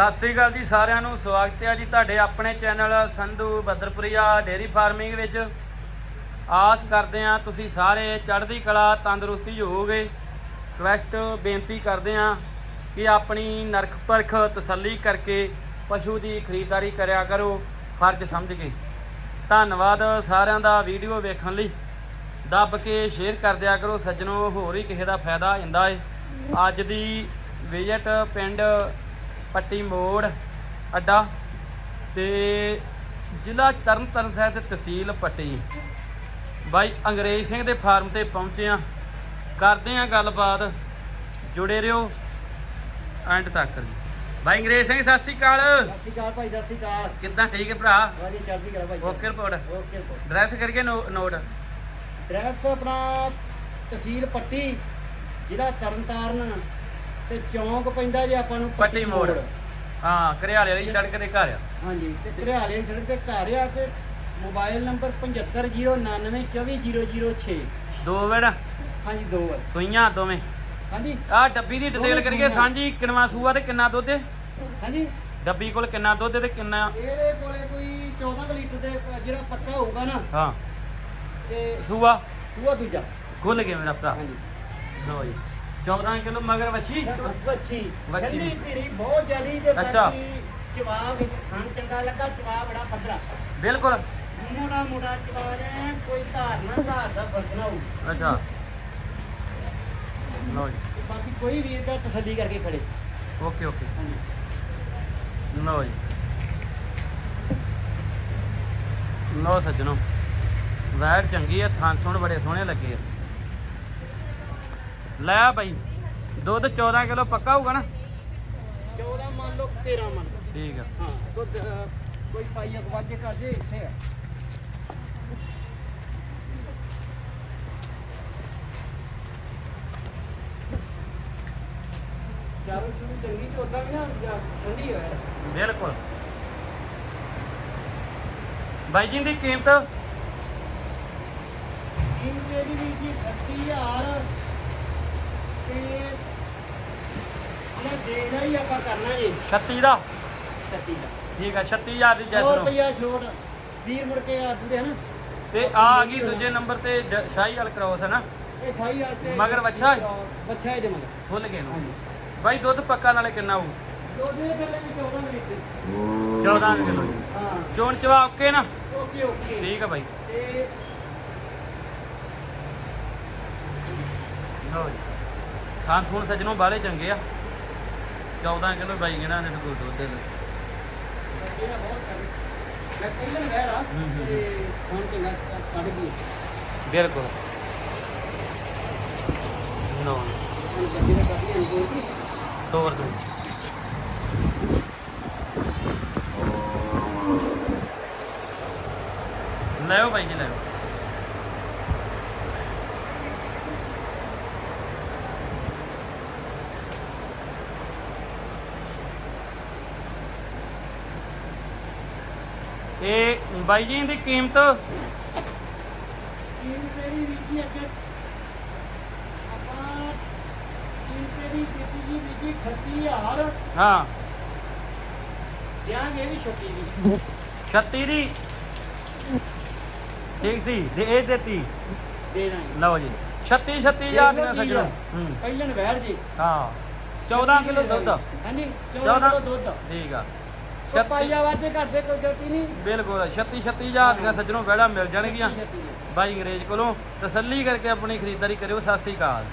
ਸਤਿ ਸ੍ਰੀ ਅਕਾਲ ਜੀ ਸਾਰਿਆਂ ਨੂੰ, ਸਵਾਗਤ ਹੈ ਜੀ ਤੁਹਾਡੇ ਆਪਣੇ channel Sandhu Badarpuria dairy farming ਵਿੱਚ। ਆਸ ਕਰਦੇ ਹਾਂ ਤੁਸੀਂ ਸਾਰੇ ਚੜ੍ਹਦੀ ਕਲਾ, ਤੰਦਰੁਸਤੀ ਹੋਵੋਗੇ। ਰਿਕਵੈਸਟ ਬੇਨਤੀ ਕਰਦੇ ਹਾਂ ਕਿ ਆਪਣੀ ਨਰਖ ਪਰਖ ਤਸੱਲੀ ਕਰਕੇ ਪਸ਼ੂ ਦੀ ਖਰੀਦਦਾਰੀ ਕਰਿਆ ਕਰੋ, ਫਰਜ਼ ਸਮਝ ਕੇ। ਧੰਨਵਾਦ ਸਾਰਿਆਂ ਦਾ ਵੀਡੀਓ ਵੇਖਣ ਲਈ। ਦੱਬ ਕੇ ਸ਼ੇਅਰ ਕਰ ਦਿਆ ਕਰੋ ਸੱਜਣੋ, ਹੋਰ ਹੀ ਕਿਸੇ ਦਾ ਫਾਇਦਾ ਹੁੰਦਾ ਏ। ਅੱਜ ਦੀ ਵਿਜ਼ਿਟ ਪਿੰਡ ਪੱਟੀ ਮੋੜ ਅੱਡਾ ਤੇ ਜ਼ਿਲ੍ਹਾ ਤਰਨਤਾਰਨ ਸਾਹਿਬ ਤੇ ਤਹਿਸੀਲ ਪੱਟੀ। ਬਾਈ ਅੰਗਰੇਜ਼ ਸਿੰਘ ਦੇ ਫਾਰਮ ਤੇ ਪਹੁੰਚੇ ਆ ਕਰਦੇ ਆ ਗੱਲਬਾਤ। ਜੁੜੇ ਰਹੋ। ਐਂਡ ਤੱਕ ਜੀ। ਬਾਈ ਅੰਗਰੇਜ਼ ਸਿੰਘ ਸਤਿ ਸ਼੍ਰੀ ਅਕਾਲ। ਸਤਿ ਸ਼੍ਰੀ ਅਕਾਲ ਭਾਈ ਸਤਿ ਸ਼੍ਰੀ ਅਕਾਲ। ਕਿੱਦਾਂ ਠੀਕ ਹੈ ਭਰਾ? ਵਧੀਆ ਚੜ੍ਹਦੀ ਕਲਾ ਭਾਈ। Okay report okay report dress ਕਰਕੇ ਨੋਟ ਡਰੈਸ ਆਪਣਾ ਤਹਿਸੀਲ ਪੱਟੀ ਜ਼ਿਲ੍ਹਾ ਤਰਨਤਾਰਨ। ਤੇ ਚੌਂਕ ਪੈਂਦਾ ਜੇ ਆਪਾਂ ਨੂੰ ਪੱਟੀ ਮੋੜ। ਹਾਂ ਘਰਿਆਲੇ ਵਾਲੀ ਸੜਕ ਦੇ ਘਰ ਆ। ਹਾਂਜੀ ਤੇ ਘਰਿਆਲੇ ਸੜਕ ਤੇ ਘਰ ਆ ਤੇ ਮੋਬਾਈਲ ਨੰਬਰ 7509944006 ਦੋ ਵੇੜ ਹਾਂਜੀ ਦੋ ਆ ਸੂਈਆਂ ਦੋਵੇਂ। ਹਾਂਜੀ। ਆ ਡੱਬੀ ਦੀ ਡਿਟੇਲ ਦੋਵੇਂ ਕਰੀਏ ਸੂਈਆਂ। ਸਾਂਝੀ ਕਿੰਨਾ ਸੂਆ ਤੇ ਕਿੰਨਾ ਦੁੱਧ ਹਾਂਜੀ। ਡੱਬੀ ਕੋਲ ਕਿੰਨਾ ਦੁੱਧ ਤੇ ਕਿੰਨਾ? ਇਹਦੇ ਕੋਲੇ ਕੋਈ 14 ਕੁ ਲੀਟਰ ਦੇ ਜਿਹੜਾ ਪੱਕਾ ਹੋਊਗਾ ਨਾ ਹਾਂ। ਤੇ ਸੂਆ? ਸੂਆ ਦੂਜਾ। ਖੁੱਲ ਗਿਆ ਮੇਰਾ ਭਰਾ। ਹਾਂਜੀ। ਲੋ ਜੀ। 14 ਕਿਲੋ ਮਗਰ ਵੱਛੀ। ਵੱਛੀ। ਵੱਛੀ। ਠੰਡੀ ਧੀਰੀ ਬਹੁਤ ਜਲੀ ਤੇ ਅੱਛਾ। ਵਿੱਚ ਖਾਣ ਚੰਗਾ ਲੱਗਾ ਚਵਾ ਬੜਾ ਪੱਧਰਾ। ਬਿਲਕੁਲ। ਮੋੜਾ ਮੋੜਾ ਚਵਾ ਦੇ ਕੋਈ ਧਾਰ ਨਾ ਧਾਰ ਦਾ ਹੋਊ ਅੱਛਾ। ਲੋ ਜੀ। ਬਾਕੀ ਕੋਈ ਵੀ ਇਹਦਾ ਤਸੱਲੀ ਕਰਕੇ ਖੜੇ। Okay okay. ਹਾਂਜੀ। ਲੋ ਜੀ। ਲੋ ਸੱਜਣੋ। ਵੈੜ ਚੰਗੀ ਆ ਥਾਂ ਥੁਣ ਬੜੇ ਸੋਹਣੇ ਲੱਗੇ ਆ। ਲੈ ਬਾਈ। ਦੁੱਧ 14 ਕਿਲੋ ਪੱਕਾ ਹੋਊਗਾ ਨਾ? 14 ਮੰਨ ਲਓ 13 ਮੰਨ ਲਓ। ਠੀਕ ਆ। ਹਾਂ ਦੁੱਧ ਅਹ, ਕੋਈ ਪਾਈ ਕਰ ਜੇ ਇੱਥੇ ਆ। ਚਾਰੋਂ ਚੂੜੀ ਚੰਗੀ ਤੇ ਉਦਾਂ ਵੀ ਨਾ ਜਾਂ ਠੰਡੀ ਹੋਇਆ ਬਿਲਕੁਲ। ਬਾਈ ਜੀ ਦੀ ਕੀਮਤ? ਕੀਮਤ ਇਹਦੀ ਵੀ ਜੀ 30000 ਤੇ ਇਹ ਦੇਣਾ ਹੀ ਆਪਾਂ ਕਰਨਾ ਜੀ। 36 ਦਾ? 36 ਦਾ। ਠੀਕ ਆ 36000 ਦੀ 100 ਜੈਸਨੋ ਰੁਪਇਆ ਛੋੜ ਵੀਰ ਮੁੜ ਕੇ ਆ ਦੂਦੇ ਹਨ? ਤੇ ਆ ਆ ਗਈ ਦੂਜੇ ਨੰਬਰ ਤੇ ਸ਼ਾਹੀ ਵਾਲ ਕ੍ਰੋਸ ਹੈ ਨਾ ਇਹ 28000 ਤੇ ਮਗਰ ਵੱਛਾ ਹੈ? ਬੱਚਾ ਇਹਦੇ ਮਗਰ। ਫੁੱਲ ਗਏ ਨੂੰ। ਬਾਈ ਦੁੱਧ ਪੱਕਾ ਨਾਲੇ ਕਿੰਨਾ ਹੋਊ? ਦੋ ਦੇ ਪਹਿਲੇ ਵੀ 14 ਲੀਟਰ 14 ਕਿਲੋ ਹਾਂ। ਚੋਣ ਚਵਾ ਓਕੇ ਨਾ? Okay okay. ਠੀਕ ਆ ਬਾਈ। ਤੇ ਲਓ ਜੀ। ਖਾਣ ਖੂਨ ਸੱਜਣੋਂ ਬਾਲੇ ਚੰਗੇ ਆ। 14 ਕਿਲੋ ਬਾਈ ਕਹਿੰਦਾ ਨੇ ਕੋਈ ਦੁੱਧ ਦੇ ਮੈਂ ਪਹਿਲਾਂ ਤੇ ਕੱਢ ਗਈ। ਬਿਲਕੁਲ। ਨੋ। ਦਾ ਤੋਰ ਦੋ। ਲੈਓ ਬਾਈ ਜੀ ਲੈਓ ਇਹ ਬਾਈ ਜੀ ਦੀ ਕੀਮਤ? ਕੀਮਤ ਇਹਦੀ ਵੀ ਜੀ ਅੱਗੇ ਆਪਾਂ ਕੀਮਤ ਇਹਦੀ ਕੀਤੀ ਜੀ ਵੀ ਜੀ 38000 ਹਾਂ। ਦਿਆਂਗੇ ਵੀ ਛੋਟੀ ਦੀ। 36 ਦੀ? ਠੀਕ ਸੀ ਤੇ ਇਹ ਦਿੱਤੀ। ਦੇ ਦਾਂਗੇ। ਲਓ ਜੀ 36 36000 ਦੀਆਂ ਸੱਜਣੋ। ਹੂੰ। ਪਹਿਲਾਂ ਵਹਿੜ ਜੀ। ਹਾਂ 14 ਕਿਲੋ ਦੁੱਧ। ਹਾਂਜੀ 14 14 ਕਿਲੋ ਦੁੱਧ। ਠੀਕ ਆ। 36 ਪਾਈਆ ਵਾਜੇ ਘੱਟੇ ਕੋਈ ਜੋਤੀ ਨਹੀਂ। ਬਿਲਕੁਲ 36 36000 ਦੀਆਂ ਸੱਜਣੋ ਵਿਹੜਾ ਮਿਲ ਜਾਣਗੀਆਂ। ਬਾਈ ਅੰਗਰੇਜ਼ ਕੋਲੋਂ ਤਸੱਲੀ ਕਰਕੇ ਆਪਣੀ ਖਰੀਦਦਾਰੀ ਕਰਿਓ ਸਤਿ ਸ੍ਰੀ ਅਕਾਲ।